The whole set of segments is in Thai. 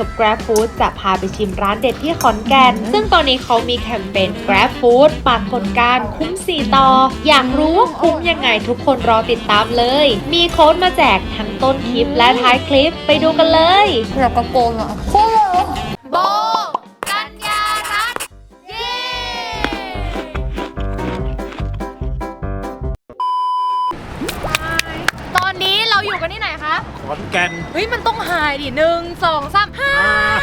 โบมากับ Grab Food จะพาไปชิมร้านเด็ดที่ขอนแก่น ซึ่งตอนนี้เขามีแคมเปญ Grab Food ปากคนการคุ้ม 4 ต่อ อยากรู้ว่าคุ้มยังไงทุกคนรอติดตามเลย มีโค้ดมาแจกทั้งต้นคลิปและท้ายคลิปไปดูกันเลยอยากกระโปรงอะ ขอนแก่นเฮ้ยมันต้องหายดิหนึ่งสองสามหา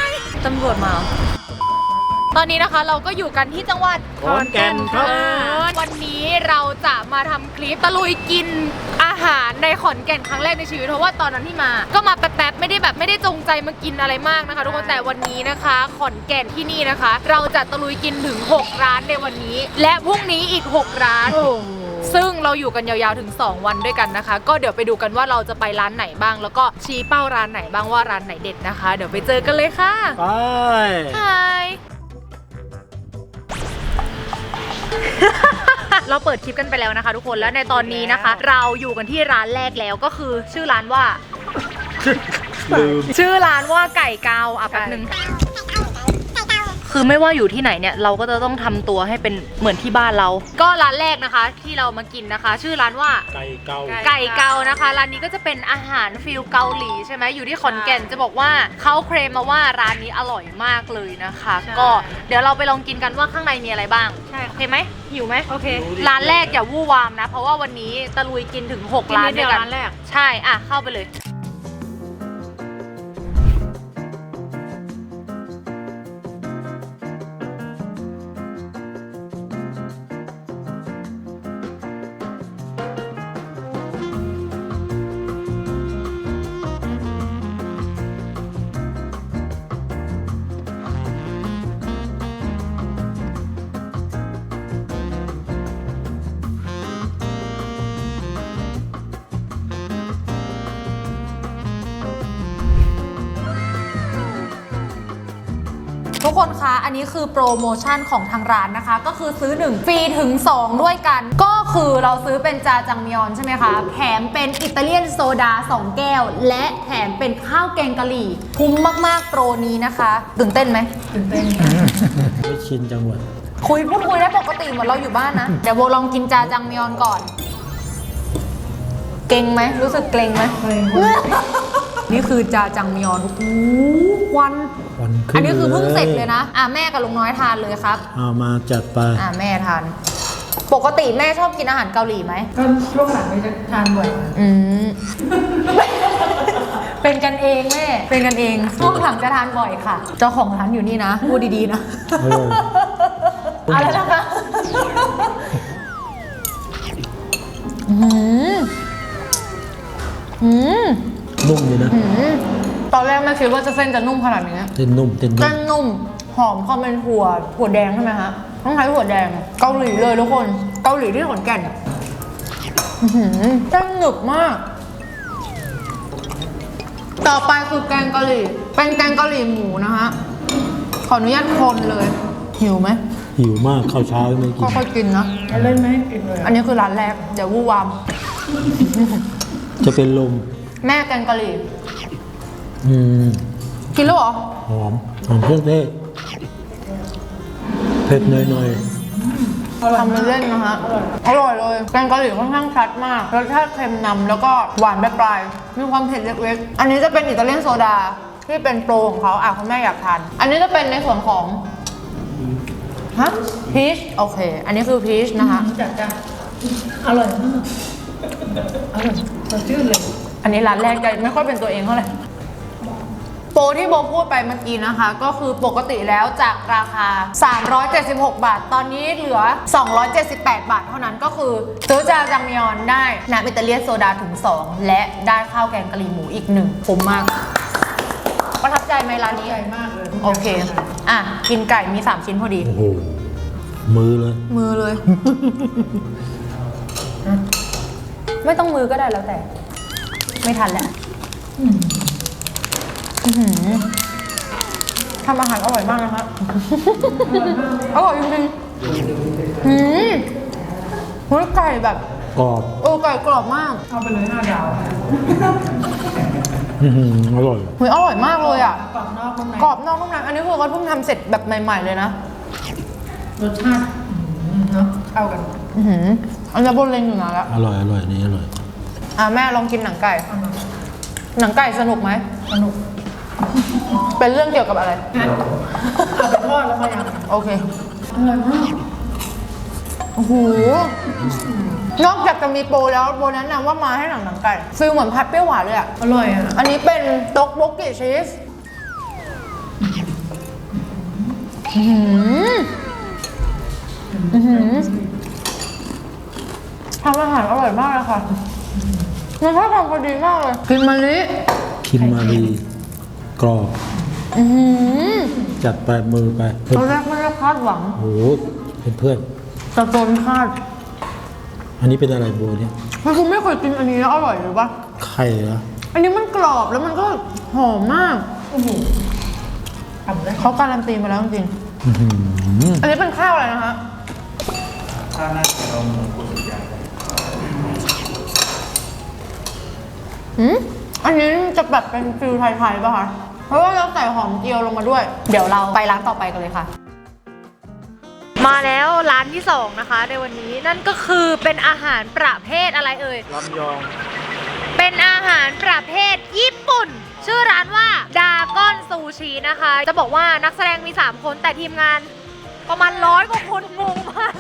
ยตำรวจมา ตอนนี้นะคะเราก็อยู่กันที่จังหวัดขอนแก่นครับเออวันนี้เราจะมาทำคลิปตะลุยกินอาหารในขอนแก่นครั้งแรกในชีวิตเพราะว่าตอนนั้นที่มา ก็มาแป๊บๆไม่ได้แบบไม่ได้จงใจมากินอะไรมากนะคะ ทุกคนแต่วันนี้นะคะ ขอนแก่นที่นี่นะคะ เราจะตะลุยกินถึง 6 ร้านในวันนี้ และพรุ่งนี้อีก 6 ร้าน ซึ่งเราอยู่กันยาวๆถึง 2 วันด้วยกันนะคะ ก็เดี๋ยวไปดูกันว่าเราจะไปร้านไหนบ้าง แล้วก็ชี้เป้าร้านไหนบ้างว่าร้านไหนเด็ดนะคะ เดี๋ยวไปเจอกันเลยค่ะไปฮายเราเปิดคลิปกันไปแล้วนะคะ ทุกคนแล้วในตอนนี้นะคะ เราอยู่กันที่ร้านแรกแล้วก็คือชื่อร้านว่า ลืม ชื่อร้านว่าไก่เกาอะแป๊บนึง คือไม่ว่าอยู่ที่ไหนเนี่ยเราก็จะต้องทำตัวให้เป็นเหมือนที่บ้านเรา ก็ร้านแรกนะคะที่เรามากินนะคะ ชื่อร้านว่า ไก่เกา ไก่เกานะคะ ร้านนี้ก็จะเป็นอาหารฟิลเกาหลีใช่ไหมอยู่ที่ขอนแก่นจะบอกว่าเขาเคลมมาว่าร้านนี้อร่อยมากเลยนะคะก็เดี๋ยวเราไปลองกินกันว่าข้างในมีอะไรบ้างใช่โอเคไหมหิวไหมโอเคร้านแรกอย่าวู่วามนะ เพราะว่าวันนี้ตะลุยกินถึง 6 ร้านด้วยกันร้านแรกใช่ อะ เข้าไปเลย คนคะ อันนี้คือโปรโมชั่นของทางร้านนะคะ ก็คือซื้อ 1 ฟรีถึง 2 ด้วยกัน ก็คือเราซื้อเป็นจาจังมยอนใช่ไหมคะ แถมเป็นอิตาเลียนโซดา 2 แก้ว และแถมเป็นข้าวแกงกะหรี่ คุ้มมากๆโปรนี้นะคะตื่นเต้นไหมไม่ชินจังหวัดคุยพูดคุยได้ปกติเหมือนเราอยู่บ้านนะ เดี๋ยวโบลองกินจาจังมยอนก่อน เกรงไหมรู้สึกเกรงไหม นี่คือจาจังมยอนโอ้โหควัน วันขึ้นอันนี้คือเพิ่งเสร็จเลยนะ อะแม่กับลุงน้อยทานเลยครับ เอามาจัดไป อะแม่ทาน ปกติแม่ชอบกินอาหารเกาหลีไหม ก็ช่วงหลังนี้จะทานบ่อยอืม เป็นกันเองแม่ เป็นกันเองช่วงหลังจะทานบ่อยค่ะ เจ้าของร้านอยู่นี่นะ พูดดีๆนะ เอออะไรนะคะอืมอืม นุ่มเลยนะอืมตอนแรกไม่คิดว่าจะเส้นจะนุ่มขนาดนี้เส้นนุ่มเส้นนุ่เส้มนนุ่ม หอมความเป็นถั่วถั่วแดงใช่ไหมฮะต้องใช้ถั่วแดงเกาหลีเลยทุกคน เกาหลีที่ขอนแก่นอื้อหือเส้นหนึบมาก ต่อไปคือแกงกะหรี่ เป็นแกงกะหรี่หมูนะฮะขออนุญาตคนเลย หิวไหมหิวมากข้าวเช้าไม่กินค่อยๆกินนะเล่นไหมกินเลยอันนี้คือร้านแรกเดี๋ยววู่วามจะเป็นลม แม่แกงกะหรี่อืมกินแล้วเหรอ หอมหอมเครื่องเทศเผ็ดหน่อยทำเป็นเล่นนะฮะอร่อยเลยแกงกะหรี่ค่อนข้างชัดมากรสชาติเค็มนำแล้วก็หวานปลายๆมีความเผ็ดเล็กๆ อันนี้จะเป็นอิตาเลียนโซดาที่เป็นโปรของเขาอะคุณแม่อยากทาน อันนี้จะเป็นในส่วนของฮะพีชโอเค อันนี้คือพีชนะคะจัดจ้ะอร่อยมากอร่อยสดชื่นเลย อันนี้ร้านแรกจะไม่ค่อยเป็นตัวเองเท่าไหร่โปรที่โบพูดไปเมื่อกี้นะคะ ก็คือปกติแล้วจากราคา 376 บาท ตอนนี้เหลือ 278 บาท เท่านั้นก็คือซื้อจาจังมยอนได้น้ำอิตาเลียนโซดาถึง2 และได้ข้าวแกงกะหรี่หมูอีกหนึ่งคุ้มมาก ประทับใจไหมร้านนี้ใหญ่มากเลยโอเค อะ กินไก่มี 3 ชิ้นพอดีๆโอ้โห มือเลย มือเลย ไม่ต้องมือก็ได้แล้วแต่ ไม่ทันแล้วอื้อหือทำอาหารอร่อยมากนะคะอร่อยจริงๆหืมเฮ้ยไก่แบบ กรอบเออไก่กรอบมากเอาไปเลยห้าดาวอื้อหืออร่อยเฮ้ยอร่อยมากเลยอะ กรอบนอกนุ่มในกรอบนอกนุ่มในอันนี้คือเขาเพิ่งทำเสร็จแบบใหม่ ๆ เลยนะ รสชาติอืมเนาะเข้ากัน อือหืออันนี้บนเลงอยู่นะแล้ว อร่อย อร่อย นี่อร่อย อะแม่ลองกินหนังไก่เอามาหนังไก่สนุกไหม สนุกเป็นเรื่องเกี่ยวกับอะไร เอาไปทอดแล้วมาอย่างโอเค อร่อยมากโอ้โห นอกจากจะมีโปรแล้วโบแนะนำว่ามาให้หนังหนังไก่ฟิลเหมือนพัดเปรี้ยวหวานเลยอะ อร่อยอะอันนี้เป็นต๊อกบกกิชีสอื้อหืออื้อหือทำอาหารอร่อยมากเลยค่ะ มันชอบทำพอดีมากเลยกินมะลิคิมมารีกรอบอือหือจัดไปมือไปตอนแรกไม่ได้คาดหวังโอ้โหเพื่อนแต่จนคาดๆอันนี้เป็นอะไรโบเนี่ยมันคือไม่เคยกินอันนี้แล้วอร่อยหรือปะไข่เหรออันนี้มันกรอบแล้วมันก็หอมมากโอ้โหทำได้เขาการันตีมาแล้วจริงอื้อหือๆอันนี้เป็นข้าวอะไรนะคะอืม อันนี้จะแบบเป็นฟิลไทยๆป่ะคะ เพราะว่าเราใส่หอมเจียวลงมาด้วย เดี๋ยวเราไปร้านต่อไปกันเลยค่ะ มาแล้วร้านที่สองนะคะ ในวันนี้นั่นก็คือเป็นอาหารประเภทอะไรเอ่ย ลำยอง เป็นอาหารประเภทญี่ปุ่น ชื่อร้านว่าดากอนซูชินะคะ จะบอกว่านักแสดงมี 3 คนแต่ทีมงาน ประมาณร้อยกว่าคนงงมาก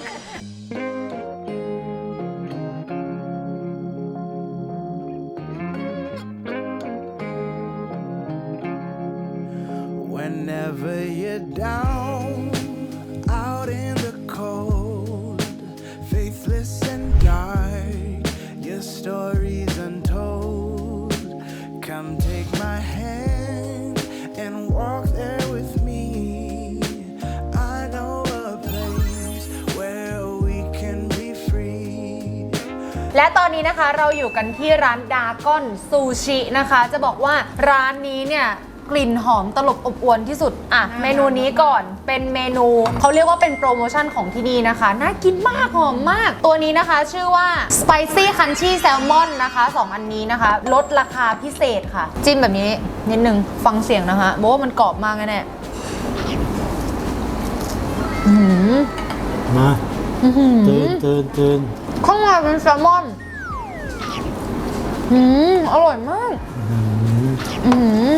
และตอนนี้นะคะเราอยู่กันที่ร้านดากอนซูชินะคะ จะบอกว่าร้านนี้เนี่ยกลิ่นหอมตลบอบอวนที่สุด อะ เมนูนี้ก่อนเป็นเมนูเขาเรียกว่าเป็นโปรโมชั่นของที่นี่นะคะ น่ากินมาก หอมมาก ตัวนี้นะคะชื่อว่า Spicy Crunchy Salmon นะคะสองอันนี้นะคะ ลดราคาพิเศษค่ะ จิ้มแบบนี้ นิดนึง ฟังเสียงนะคะบอกว่ามันกรอบมากแน่ๆอื้อหือมาอื้อหือตื่นตื่นตื่น ข้างในเป็นแซลมอนอืมอร่อยมาก อืม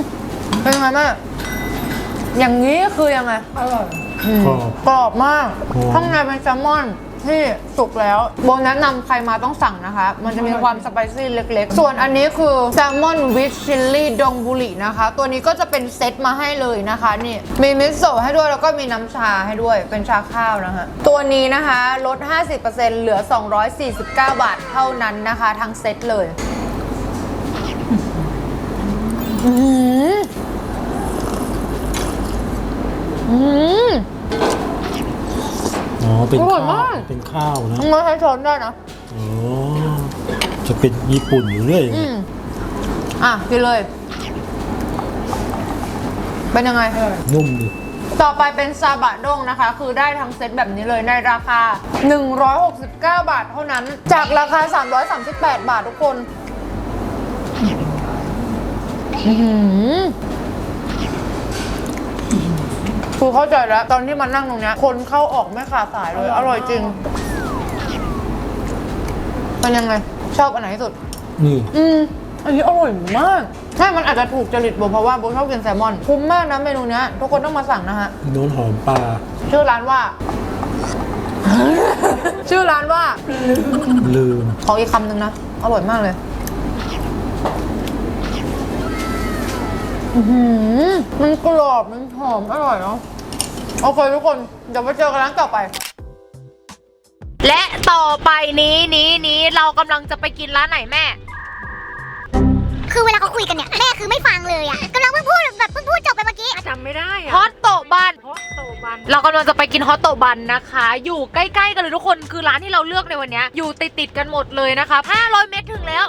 เป็นยังไงแม่อย่างนี้คือยังไง อร่อยอืมกรอบ กรอบมากหอมข้างในเป็นแซลมอน ที่สุกแล้วโบแนะนำใครมาต้องสั่งนะคะ มันจะมีความสไปซี่เล็กๆ ส่วนอันนี้คือแซลมอนวิชชิลลี่ดงบุรีนะคะ ตัวนี้ก็จะเป็นเซตมาให้เลยนะคะนี่มีมิโซะให้ด้วยแล้วก็มีน้ำชาให้ด้วยเป็นชาข้าวนะคะ ตัวนี้นะคะลด 50%เหลือ 249 บาทเท่านั้นนะคะทั้งเซตเลยอืมอืมอ๋อ เป็นอร่อยข้ามาวกเป็นข้าวนะมาใช้ช้อนได้นะอ๋อจะเป็นญี่ปุ่นอยู่เรื่อยอืมอะกินเลย เป็นยังไง นุ่มดิต่อไปเป็นซาบะด้งนะคะ คือได้ทั้งเซตแบบนี้เลยในราคา 169 บาทเท่านั้น จากราคา 338 บาททุกคน คือเข้าใจแล้ว ตอนที่มานั่งตรงเนี้ยคนเข้าออกไม่ขาดสายเลย อร่อยจริง เป็นยังไง ชอบอันไหนที่สุด นี่ อืมอันนี้อร่อยมากใช่มันอาจจะถูกจริตโบเพราะว่าโบชอบกินแซลมอน คุ้มมากนะเมนูเนี้ย ทุกคนต้องมาสั่งนะฮะโน้นหอมปลา ชื่อร้านว่า ชื่อร้านว่า ลืม ขออีกคำหนึ่งนะ อร่อยมากเลยอื้อหือมันกรอบ มันหอม อร่อยเนาะ โอเคทุกคน เดี๋ยวไปเจอกันร้านต่อไป และต่อไปนี้นี้นี้เรากำลังจะไปกินร้านไหนแม่ คือเวลาเขาคุยกันเนี่ยแม่คือไม่ฟังเลยอะกำลังเพิ่งพูดแบบเพิ่งพูดจบไปเมื่อกี้ จำไม่ได้ฮอตโตะบัน ฮอตโตบัน เรากำลังจะไปกินฮอตโตะบันนะคะ อยู่ใกล้ๆกันเลยทุกคน คือร้านที่เราเลือกในวันเนี้ยอยู่ติดๆกันหมดเลยนะคะ 500 เมตรถึงแล้ว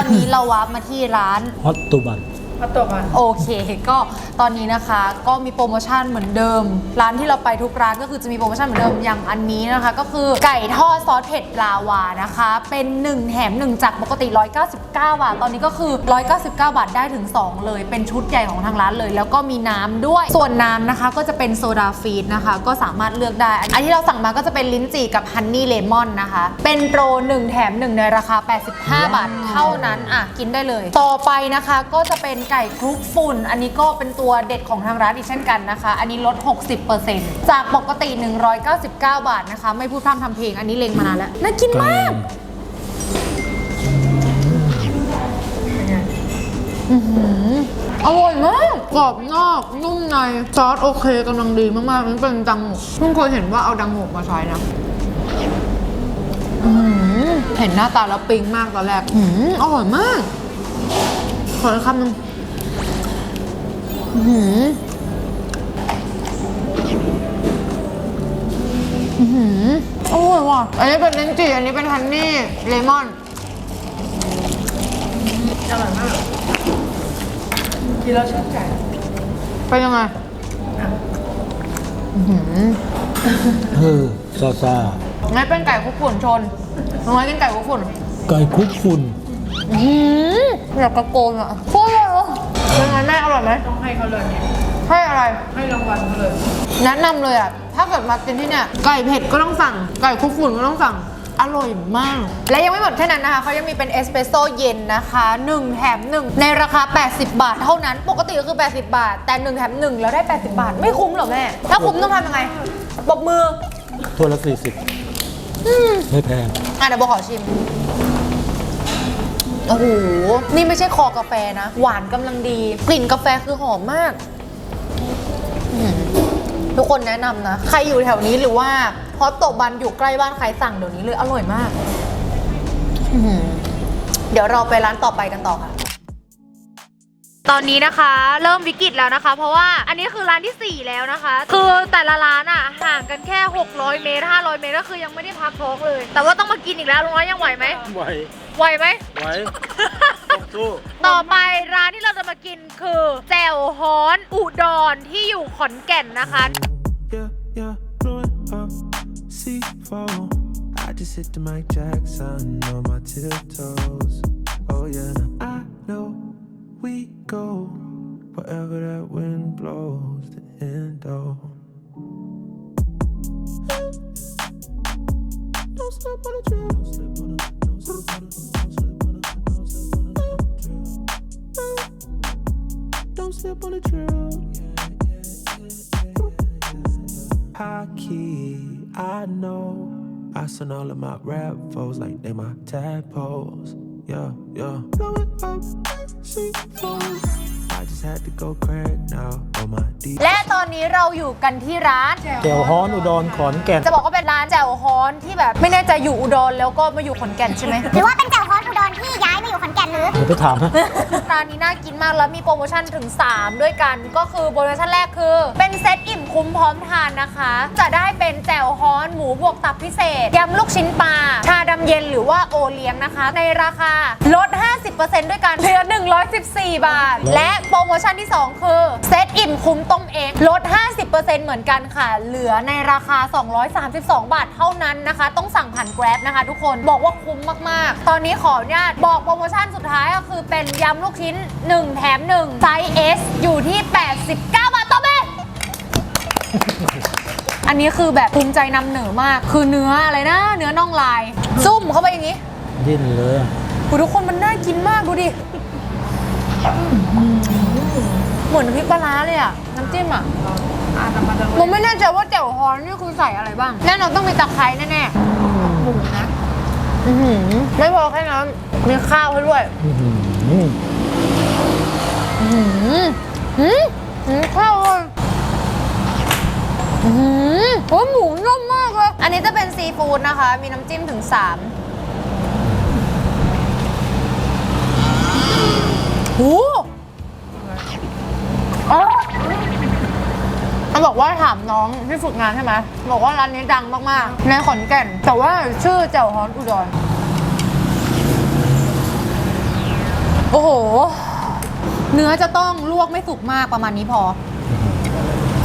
อนี้เราวาร์ปมาที่ร้าน ฮอตตุบัน มาตกอะ โอเค ก็ตอนนี้นะคะก็มีโปรโมชั่นเหมือนเดิม ร้านที่เราไปทุกร้านก็คือจะมีโปรโมชั่นเหมือนเดิมอย่างอันนี้นะคะ ก็คือไก่ทอดซอสเผ็ดลาวานะคะ เป็น 1 แถม 1 จากปกติ 199 บาท ตอนนี้ก็คือ 199 บาทได้ถึง 2 เลย เป็นชุดใหญ่ของทางร้านเลย แล้วก็มีน้ำด้วย ส่วนน้ำนะคะก็จะเป็นโซดาฟีดนะคะ ก็สามารถเลือกได้ อันที่เราสั่งมาก็จะเป็นลิ้นจี่กับฮันนี่เลมอนนะคะ เป็นโปร 1 แถม 1 ในราคา 85 บาทเท่านั้นอะกินได้เลย ต่อไปนะคะก็จะเป็นไก่คลุกฝุ่น อันนี้ก็เป็นตัวเด็ดของทางร้านอีกเช่นกันนะคะ อันนี้ลด 60%จากปกติ 199 บาทนะคะ ไม่พูดพร่ำทำเพลง อันนี้เลงมานานแล้ว น่ากินมากอร่อยมาก กรอบนอก นุ่มใน ซอสโอเคกำลังดีมากๆนี่เป็นดังโงกเพิ่งเคยเห็นว่าเอาดังโงกมาใช้นะเห็นหน้าตาแล้วปิ๊งมากตอนแรกอื้อหือร่อยมาก ขอคำหนึ่ง หืออื้อหืออร่อยว่ะ อันนี้เป็นลิ้นจี่อันนี้เป็นฮันนี่เลมอน อร่อยมากกินแล้วชื่นใจเป็นยังไงเออซาซางั้นเป็นไก่คลุกฝุ่นชนน้อยกินไก่คลุกฝุ่นไก่คลุกฝุ่นอืมอยากตะโกนอะโคตรอร่อ ยเป็นไงแม่อร่อยไหมต้องให้เขาเลยเนี่ยให้อะไร ให้รางวัลเขาเลยแนะนำเลยอะ ถ้าเกิดมากินที่เนี่ย ไก่เผ็ดก็ต้องสั่ง ไก่คลุกฝุ่นก็ต้องสั่ง อร่อยมาก และยังไม่หมดแค่นั้นนะคะเขายังมีเป็นเอสเปรสโซ่เย็นนะคะ 1 แถม 1 ในราคา 80 บาท เท่านั้น ปกติก็คือ 80 บาท แต่ 1 แถม 1 แล้วได้ 80 บาท ไม่คุ้มเหรอแม่ ถ้าคุ้มต้องทำยังไงปรบมือ ถ้วยละสี่สิบไม่แพงอะเดี๋ยวโบขอชิม โอ้โห นี่ไม่ใช่คอกาแฟนะ หวานกำลังดี กลิ่นกาแฟคือหอมมากอืมทุกคนแนะนำนะ ใครอยู่แถวนี้หรือว่าฮอตโตบันอยู่ใกล้บ้านใครสั่งเดี๋ยวนี้เลยอร่อยมากอื้อหือเดี๋ยวเราไปร้านต่อไปกันต่อค่ะตอนนี้นะคะเริ่มวิกฤตแล้วนะคะ เพราะว่าอันนี้คือร้านที่ 4 แล้วนะคะ คือแต่ละร้านอะห่างกันแค่ 600 เมตร 500 เมตรก็คือยังไม่ได้พักท้องเลย แต่ว่าต้องมากินอีกแล้วลุงน้อยยังไหวไหมไหว ไหวไหม ไหวต้องสู้ ต่อไปร้านที่เราจะมากินคือแจ่วฮ้อนอุดรที่อยู่ขอนแก่นนะคะ Yeah, yeah, blowing up C4. I just hit the Mike Jackson on my tiptoes. Oh yeah, I know we go wherever that wind blows. The end oh. Don't slip on the trail. Don't slip on the. Don't slip on the. Don't slip on the. Don't slip on the. trail. Don't slip on the trail. Yeah, yeah, yeah, yeah, yeah. High key, I know. I send all of my rap foes like they my tadpoles. Yeah, yeah. Blowing up, see I just had to go crack now on my D. และตอนนี้เราอยู่กันที่ร้าน แจ่วฮ้อนอุดรขอนแก่น จะบอกว่าเป็นร้านแจ่วฮ้อนที่แบบ ไม่แน่ใจอยู่อุดรแล้วก็มาอยู่ขอนแก่นใช่ไหม หรือว่าเป็นเจ้าฮอส อุดรที่ย้ายมาอยู่ขอนแก่นหรือ เดี๋ยวไปถามนะ ร้านนี้น่ากินมากแล้วมีโปรโมชั่นถึง 3 ด้วยกัน ก็คือโปรโมชั่นแรกคือ เป็นเซตอิ่มคุ้มพร้อมทานนะคะ จะได้เป็นแจ่วฮ้อนหมูบวกตับพิเศษยำลูกชิ้นปลาชาดำเย็นหรือว่าโอเลี้ยงนะคะ ในราคาลด 50%ด้วยกันเหลือ 114 บาท และโปรโมชั่นที่ 2 คือ เซตอิ่มคุ้มต้มเองลด 50%เหมือนกันค่ะ เหลือในราคา 232 บาทเท่านั้นนะคะ ต้องสั่งผ่าน Grab นะคะ ทุกคนบอกว่าคุ้มมากๆ ตอนนี้ขออนุญาตบอกโปรโมชั่นสุดท้ายก็คือเป็นยำลูกชิ้น 1 แถม 1 ไซส์ S อยู่ที่ 89 บาทต่อเบอันนี้คือแบบภูมิใจนำเหนือมาก คือเนื้ออะไรนะ เนื้อน่องลาย ซุ่มเข้าไปอย่างนี้ ดิ้นเลยอะโหทุกคนมันน่ากินมากดูดิ เหมือนน้ำพริกปลาร้าเลยอะน้ำจิ้มอะอ่านมาจังเลผมยไม่แน่ใจว่าแจ่วฮอนนี่คือใส่อะไรบ้าง แน่นอนต้องมีตะไคร้แน่ๆหมูนะอื้อหือ ไม่พอแค่นั้นมีข้าวให้ด้วยอื้อหืออื้อหือหืมหืมข้าวเลยอื้อหือโอ้ยหมูนุ่มมากเลย อันนี้จะเป็นซีฟู้ดนะคะ มีน้ำจิ้มถึง3โอ้โหอ๋อมันบอกว่าถามน้องที่ฝึกงานใช่ไหม บอกว่าร้านนี้ดังมากๆ ในขอนแก่น แต่ว่าชื่อแจ่วฮอนอุดร โอ้โห เนื้อจะต้องลวกไม่สุกมากประมาณนี้พอ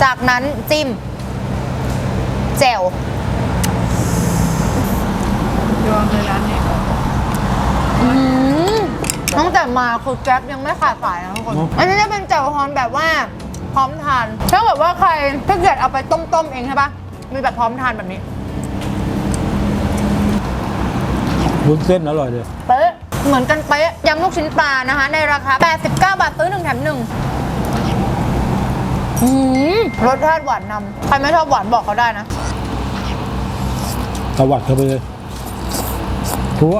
จากนั้นจิ้มแจ่วยอมเลยร้านนี้อืมตั้งแต่มาคือแก๊ปยังไม่ขาดสายนะทุกคน อันนี้จะเป็นแจ่วฮอนแบบว่าพร้อมทาน ถ้าแบบว่าใครถ้าเกิดเอาไปต้มๆเองใช่ปะมีแบบพร้อมทานแบบนี้ วุ้นเส้นอร่อยเลยเป๊ะ เหมือนกันเป๊ะยำลูกชิ้นปลานะคะ ในราคา 89 บาทซื้อหนึ่งแถมหนึ่งอืมรสชาติหวานนำใครไม่ชอบหวานบอกเขาได้นะตวัดเข้าไปเลยทัว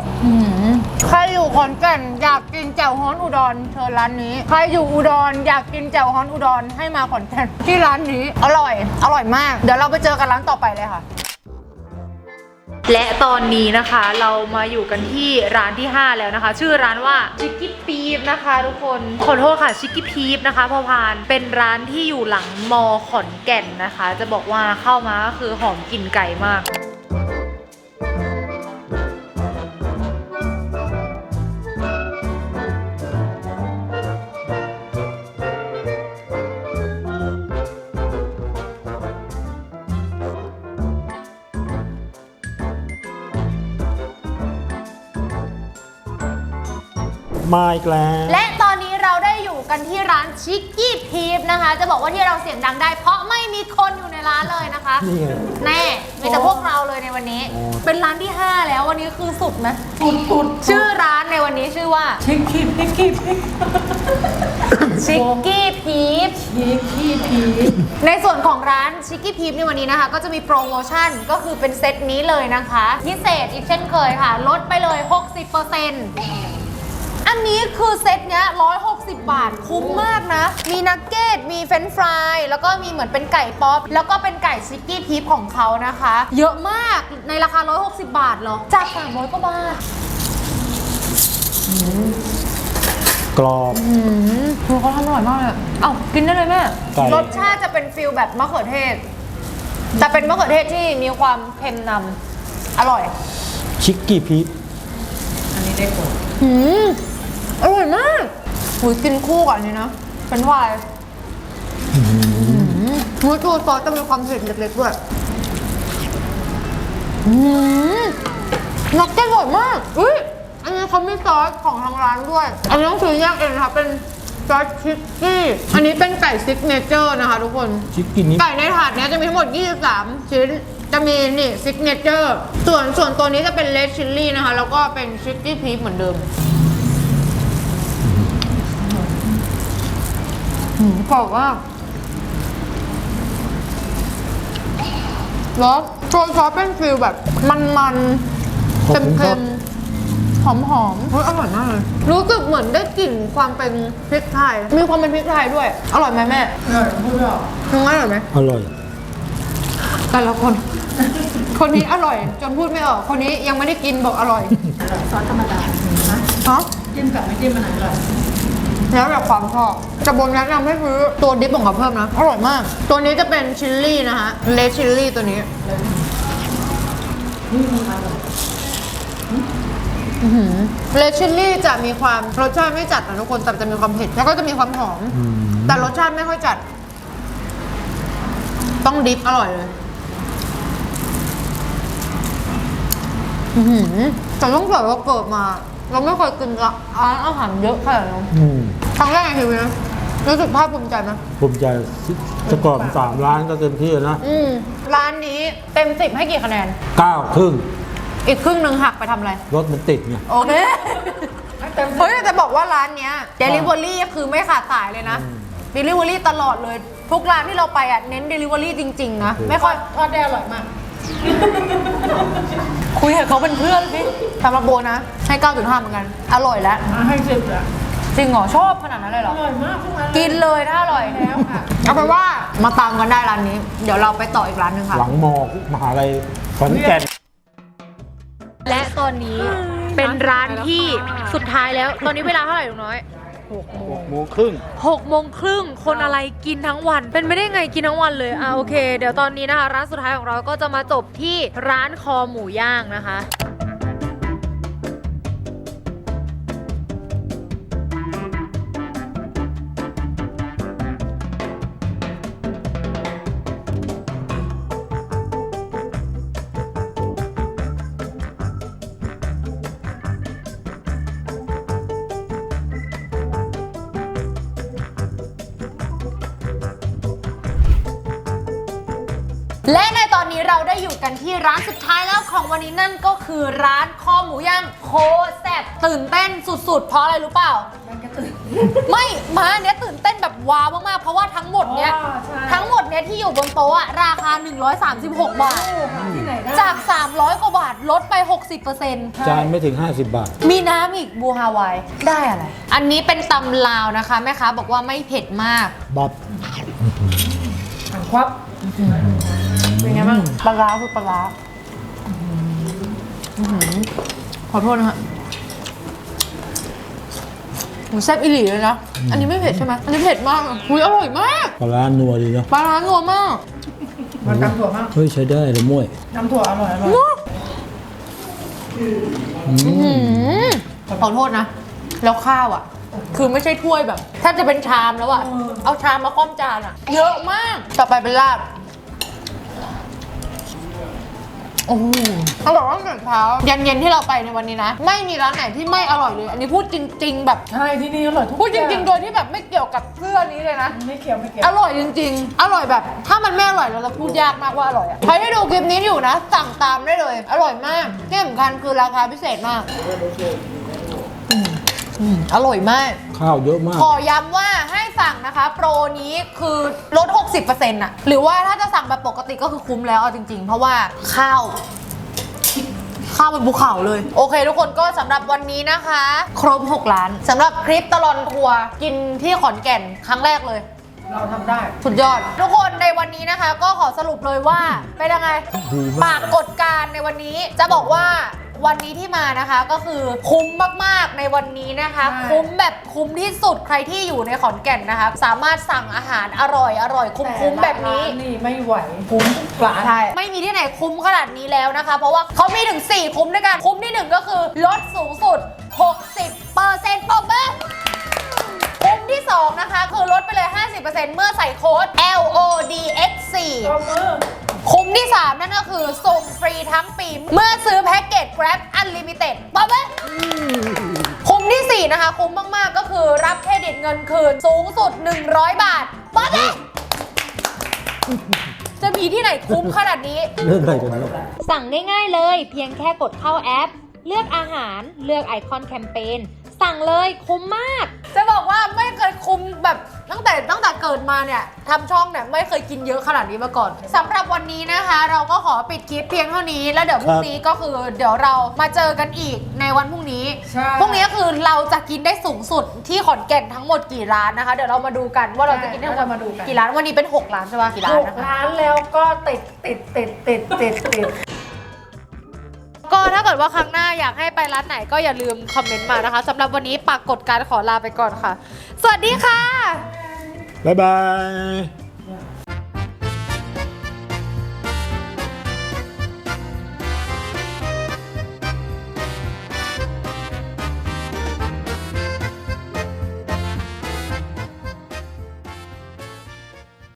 ใครอยู่ขอนแก่นอยากกินแจ่วฮ้อนอุดรเชิญร้านนี้ ใครอยู่อุดรอยากกินแจ่วฮ้อนอุดรให้มาขอนแก่นที่ร้านนี้ อร่อย อร่อยมาก เดี๋ยวเราไปเจอกันร้านต่อไปเลยค่ะ และตอนนี้นะคะเรามาอยู่กันที่ร้านที่ 5 แล้วนะคะ ชื่อร้านว่าชิคกี้พีฟนะคะ ทุกคนขอโทษค่ะชิคกี้พีฟนะคะพอพานเป็นร้านที่อยู่หลังมอขอนแก่นนะคะ จะบอกว่าเข้ามาก็คือหอมกลิ่นไก่มาก มาอีกแล้ว และตอนนี้เราได้อยู่กันที่ร้านชิคกี้พีฟนะคะ จะบอกว่าที่เราเสียงดังได้ เพราะไม่มีคนอยู่ในร้านเลยนะคะ นี่ไง แน่มีแต่พวกเราเลยในวันนี้อ๋อเป็นร้านที่ 5 แล้ววันนี้คือสุดไหมปุดปุดชื่อร้านในวันนี้ชื่อว่าชิคกี้พายชิคกี้ชิคกี้พีฟ ชิคกี้พีในส่วนของร้านชิคกี้พีฟในวันนี้นะคะ ก็จะมีโปรโมชั่นก็คือเป็นเซตนี้เลยนะคะ พิเศษอีกเช่นเคยค่ะ ลดไปเลย 60%อั นนี้คือเซตเนี้ย160 บาทคุ้มมากนะ มีนักเก็ต มีเฟรนช์ฟราย แล้วก็มีเหมือนเป็นไก่ป๊อป แล้วก็เป็นไก่ชิคกี้พีฟของเขานะคะ เยอะมากในราคา 160 บาทเหรอ จาก 300กว่าบาทกรอบอืมเขาทำอร่อยมากเลยอะเอ้ากินได้เลยแม่ ไก่ รสชาติจะเป็นฟิลแบบมะเขือเทศ แต่เป็นมะเขือเทศที่มีความเค็มนำอร่อย ชิคกี้พีชอันนี้ได้กดอืม อร่อยมากหุยกินคู่กับอันนี้นะเป็นวายมูจูซอสจะมีความเผ็ดเล็กๆด้วยอืมนักเก็ตอร่อยมากอุ้ยอันนี้เขามีซอสของทางร้านด้วย อันนี้ต้องซื้อแยกเองนะคะเป็นซอสชิคกี้ อันนี้เป็นไก่ซิกเนเจอร์นะคะทุกคน ชิคกี้นี้ไก่ในถาดเนี้ยจะมีทั้งหมด 23 ชิ้น จะมีนี่ซิกเนเจอร์ ส่วนส่วนตัวนี้จะเป็นเลดชิลลี่นะคะ แล้วก็เป็นชิคกี้พีเหมือนเดิม หืมกรอบมากแล้วตัวซอสเป็นฟิลแบบมันๆขอบคุณครัเค็บ มๆหอมๆ เฮ้ยอร่อยมากเลย รู้สึกเหมือนได้กลิ่นความเป็นพริกไทย มีความเป็นพริกไทยด้วย อร่อยไหมแม่เออพูดออกมึงว่าอร่อยไหมอร่อย แต่ละคน คนนี้อร่อยจนพูดไม่ออก คนนี้ยังไม่ได้กินบอกอร่อย ซอสธรรมดานะฮะจิ้มกับไม่จิ้มอันไหนอร่อย แล้วแบบความชอบจะบนแนะนำให้ซื้อตัวดิปของเขาเพิ่มนะ อร่อยมาก ตัวนี้จะเป็นชิลลี่นะคะเลดชิลลี่ตัวนี้เลดชิลลี่จะมีความรสชาติไม่จัดนะทุกคน แต่จะมีความเผ็ด แล้วก็จะมีความหอมอืมแต่รสชาติไม่ค่อยจัด ต้องดิฟอร่อยเลยอื้อหือแต่ต้องบอกว่าเกิดมา เราไม่เคยกินร้านอาหารเยอะขนาดนั้นอืมครั้งแรกในชีวิตนะรู้สึกภาคภูมิใจไหมภูมิใจจะก่อนสามร้านก็เต็มที่นะอืมร้านนี้เต็มสิบให้กี่คะแนน เก้าครึ่งอีกครึ่งหนึ่งหักไปทำอะไร รถมันติดไง โอเคเฮ้ยแต่จะบอกว่าร้านเนี้ยเดลิเวอรี่คือไม่ขาดสายเลยนะเดลิเวอรี่ตลอดเลย ทุกร้านที่เราไปอะเน้นเดลิเวอรี่จริง ๆ นะ ไม่ค่อยทอดได้อร่อยมาก คุยกับเขาเป็นเพื่อนสิสำหรับโบนะ ให้ 9.5 เหมือนกัน อร่อยแล้วมาให้สิบอะจริงเหรอ ชอบขนาดนั้นเลยเหรอ อร่อยมากทุกวันกินเลยถ้าอร่อยแล้วค่ะ เอาเป็นว่ามาตามกันได้ร้านนี้ เดี๋ยวเราไปต่ออีกร้านหนึ่งค่ะ หลังมอมหาลัยขอนแก่น และตอนนี้เป็นร้านที่สุดท้ายแล้ว ตอนนี้เวลาเท่าไหร่ลุงน้อย โมงครึ่งหกโมงครึ่งคนอะไรกินทั้งวัน เป็นไม่ได้ไงกินทั้งวันเลยอะโอเค เดี๋ยวตอนนี้นะคะ ร้านสุดท้ายของเราก็จะมาจบที่ร้านคอหมูย่างนะคะ และในตอนนี้เราได้อยู่กันที่ร้านสุดท้ายแล้วของวันนี้นั่นก็คือร้านคอหมูย่างโคแซบตื่นเต้นสุดๆ เพราะอะไรรู้เปล่า มันกระตือไม่มาเนี้ยตื่นเต้นแบบว้าวมากๆ เพราะว่าทั้งหมดเนี้ยอ๋อใช่ ทั้งหมดเนี้ยที่อยู่บนโต๊ะอะราคา 136 บาท หาที่ไหนได้จาก 300 กว่าบาทลดไป 60%จานไม่ถึง 50 บาท มีน้ำอีกบูฮาวาย ได้อะไร อันนี้เป็นตำลาวนะคะ แม่ค้าบอกว่าไม่เผ็ดมาก บับอะควับเป็น ไงบ้างปลาร้าคือปลาร้าอื้อหือขอโทษนะฮะหมูแซ่บอิหลีเลยนะ อันนี้ไม่เผ็ดใช่ไหมอันนี้เผ็ดมากอุ้ยอร่อยมาก ปลาร้านัวดีเนาะปลาร้านัวมากมาตำถั่วบ้างเฮ้ยใช้ได้เลยม้วยน้ำถั่วอร่อยอร่อยขอโทษนะ แล้วข้าวอะ คือไม่ใช่ถ้วยแบบ ถ้าจะเป็นชามแล้วอะ เอาชามมาคว่ำจานอะ เยอะมาก ต่อไปเป็นลาบ โอ้โหอร่อยมากแต่เช้าเย็นๆที่เราไปในวันนี้นะ ไม่มีร้านไหนที่ไม่อร่อยเลย อันนี้พูดจริง ๆ แบบใช่ที่นี่อร่อยทุกพูดจริงๆอย่าโดยที่แบบไม่เกี่ยวกับเสื้อนี้เลยนะ ไม่เกี่ยวไม่เกี่ยวอร่อยจริง ๆ อร่อยแบบ ถ้ามันไม่อร่อยเราจะพูดยากมากว่าอร่อยอะใครที่ดูคลิปนี้อยู่นะ สั่งตามได้เลย อร่อยมากที่สำคัญคือราคาพิเศษมากอืม อืมอร่อยมาก ข้าวเยอะมาก ขอย้ำว่าให้สั่งนะคะ โปรนี้คือลด 60%อะหรือว่าถ้าจะสั่งแบบปกติก็คือคุ้มแล้วเอาจริง ๆ เพราะว่าข้าว ข้าวเป็นภูเขาเลย โอเค ทุกคนก็สำหรับวันนี้นะคะ ครบ 6 ล้านสำหรับคลิปตลอนทัวร์กินที่ขอนแก่นครั้งแรกเลย เราทำได้ สุดยอด ทุกคนในวันนี้นะคะ ก็ขอสรุปเลยว่าเป็นยังไงดีมากปากกฎการในวันนี้จะบอกว่า วันนี้ที่มานะคะก็คือคุ้มมากๆในวันนี้นะคะ ใช่ คุ้มแบบคุ้มที่สุดใครที่อยู่ในขอนแก่นนะคะ สามารถสั่งอาหารอร่อยอร่อยคุ้มคุ้มๆแบบนี้ต่ร้านี่ไม่ไหวคุ้มทุกร้านใช่ ไม่มีที่ไหนคุ้มขนาดนี้แล้วนะคะ เพราะว่าเขามีถึง 4 คุ้มด้วยกัน คุ้มที่ 1 ก็คือลดสูงสุด 60เปอร์เซ็นต์ปอมเบอร์คุ้มที่ 2 นะคะ คือลดไปเลย 50%เมื่อใส่โค้ด L O D X 4 ตบมือ คุ้มที่ 3 นั่นก็คือส่งฟรีทั้งปี เมื่อซื้อแพ็กเกจ Grab Unlimited ป๊อบเบ้คุ้มที่ 4 นะคะ คุ้มมาก ๆ ก็คือรับเครดิตเงินคืนสูงสุด 100 บาทป๊อบเบ้จะมีที่ไหนคุ้มขนาดนี้ เรื่องอะไรกันเนี่ยสั่งง่ายๆเลย เพียงแค่กดเข้าแอป เลือกอาหารเลือกไอคอนแคมเปญ สั่งเลยคุ้มมาก จะบอกว่าไม่เคยคุ้มแบบตั้งแต่ตั้งแต่เกิดมาเนี่ยทำช่องเนี่ยไม่เคยกินเยอะขนาดนี้มาก่อนสำหรับวันนี้นะคะ เราก็ขอปิดคลิปเพียงเท่านี้ แล้วเดี๋ยวพรุ่งนี้ก็คือ เดี๋ยวเรามาเจอกันอีกในวันพรุ่งนี้ใช่ พรุ่งนี้ก็คือเราจะกินได้สูงสุดที่ขอนแก่นทั้งหมดกี่ร้านนะคะ เดี๋ยวเรามาดูกันว่าเราจะกินได้ทั้งหมดเรามาดูกันกี่ร้านวันนี้เป็น6ร้านใช่ปะกี่ร้านหกนะคะร้านแล้วก็ติดติดติดติดติดติด ก็ถ้าเกิดว่าครั้งหน้าอยากให้ไปร้านไหนก็อย่าลืมคอมเมนต์มานะคะสำหรับวันนี้ปากกดการขอลาไปก่อนค่ะ สวัสดีค่ะ บ๊ายบาย